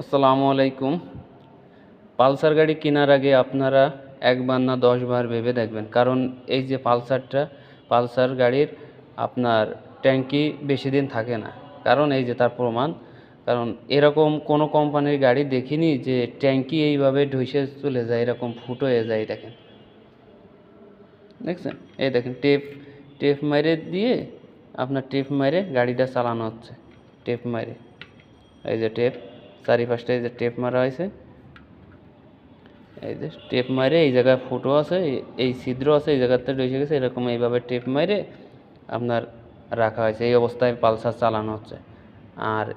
আসসালামু আলাইকুম। পালসার গাড়ি কেনার আগে আপনারা একবার না দশবার ভেবে দেখবেন। কারণ এই যে পালসারটা, পালসার গাড়ির আপনার ট্যাঙ্কি বেশি দিন থাকে না। কারণ এই যে তার প্রমাণ, কারণ এরকম কোনো কোম্পানির গাড়ি দেখিনি যে ট্যাঙ্কি এইভাবে ঢুসে চলে যায়, এরকম ফুটো হয়ে যায়, দেখেন। দেখছেন? এই দেখেন, টেপ টেপ মেরে দিয়ে আপনার টেপ মেরে গাড়িটা চালানো হচ্ছে। টেপ মেরে। এই যে টেপ। চারিপাশটা এই যে টেপ মারা হয়েছে। এই যে টেপ মারে এই জায়গায় ফুটো আছে, এই- ছিদ্র আছে, এই জায়গাতে রয়েছে গেছে, এরকম এইভাবে টেপ মারে আপনার রাখা হয়েছে। এই অবস্থায় পালসার চালানো হচ্ছে। আর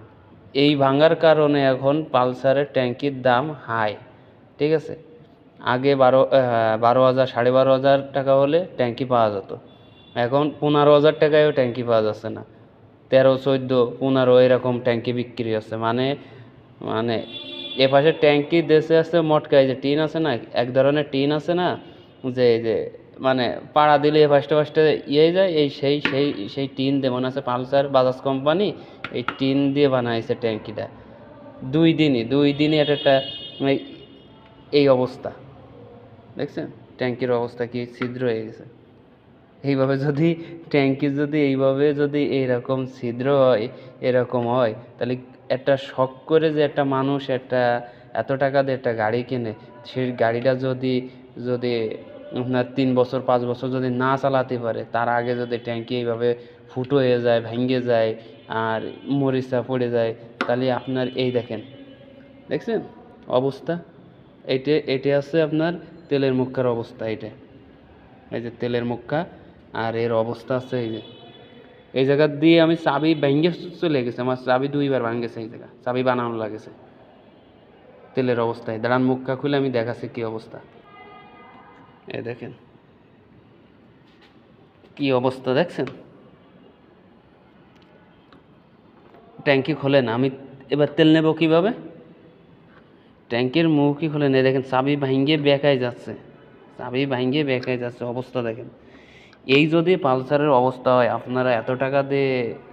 এই ভাঙার কারণে এখন পালসারের ট্যাঙ্কির দাম হাই, ঠিক আছে? আগে বারো বারো হাজার, সাড়ে বারো হাজার টাকা হলে ট্যাঙ্কি পাওয়া যেত। এখন পনেরো হাজার টাকায়ও ট্যাঙ্কি পাওয়া যাচ্ছে না। তেরো, চোদ্দ, পনেরো এরকম ট্যাঙ্কি বিক্রি হচ্ছে। মানে মানে এ পাশে ট্যাঙ্কি দেশে আছে, মটকা, এই যে টিন আছে না, এক ধরনের টিন আছে না, যে যে মানে পাড়া দিলে এ পাশটা পাশটা ইয়ে যায়, এই সেই সেই সেই টিন দিয়ে, মনে আছে পালসার বাজাজ কোম্পানি, এই টিন দিয়ে বানাইছে ট্যাঙ্কিটা। দুই দিনই দুই দিনই এটা একটা মানে এই অবস্থা। দেখছেন? ট্যাঙ্কির অবস্থা কি ছিদ্র হয়ে গেছে। এইভাবে যদি ট্যাঙ্কি যদি এইভাবে যদি এইরকম ছিদ্র হয়, এরকম হয়, তাহলে একটা শখ করে যে একটা মানুষ একটা এত টাকা দিয়ে একটা গাড়ি কেনে, সেই গাড়িটা যদি যদি আপনার তিন বছর, পাঁচ বছর যদি না চালাতে পারে, তার আগে যদি ট্যাঙ্কি এইভাবে ফুটো হয়ে যায়, ভেঙে যায় আর মরিচা পড়ে যায়, তাহলে আপনার এই দেখেন, দেখছেন অবস্থা? এইটা এটা আছে আপনার তেলের মুখার অবস্থা এটা এই যে তেলের মুখা আর এর অবস্থা আছে এই যে। এই জায়গা দিয়ে আমি চাবি ভেঙে চলে গেছে, আমার চাবি দুইবার ভাঙেছে এই জায়গা, চাবি বানানো লাগেছে। তেলের অবস্থায়, দাঁড়ান মুখটা খুলে আমি দেখাচ্ছি কি অবস্থা। এই দেখেন। কি অবস্থা দেখছেন? ট্যাঙ্কি খোলে না আমি এবার তেল নেব কীভাবে? ট্যাঙ্কির মুখই খুলে নেই দেখেন, চাবি ভাঙিয়ে বেকায় যাচ্ছে। চাবি ভাঙিয়ে বেকায় যাচ্ছে, অবস্থা দেখেন। এই যদি পালসারের অবস্থা হয়, আপনারা এত টাকা দিয়ে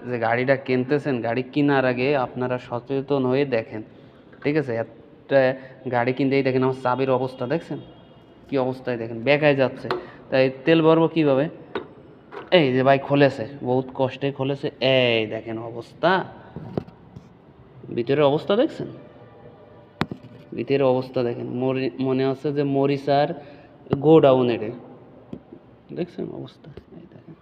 যে গাড়িটা কিনতেছেন, গাড়ি কেনার আগে আপনারা সচেতন হয়ে দেখেন। ঠিক আছে? একটা গাড়ি কিনতেই দেখেন, আমার চাবির অবস্থা দেখছেন? কি অবস্থায় দেখেন? বেকায় যাচ্ছে। তাই তেল ভরবো কীভাবে? এই যে ভাই খুলেছে, বহুত কষ্টে খুলেছে। এই দেখেন অবস্থা। ভিতরের অবস্থা দেখছেন? ভিতরের অবস্থা দেখেন। মনে হচ্ছে যে মরিচার গোডাউন এটা দেখছেন অবস্থা? এই দেখেন।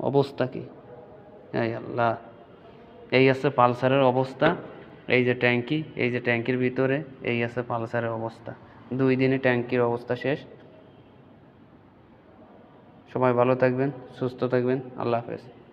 অবস্থা কি? এই আল্লাহ। এই আছে পালসারের অবস্থা, এই যে ট্যাঙ্কি, এই যে ট্যাঙ্কির ভিতরে, এই আছে পালসারের অবস্থা। দুই দিনে ট্যাঙ্কির অবস্থা শেষ। সবাই ভালো থাকবেন, সুস্থ থাকবেন, আল্লাহ হাফেজ।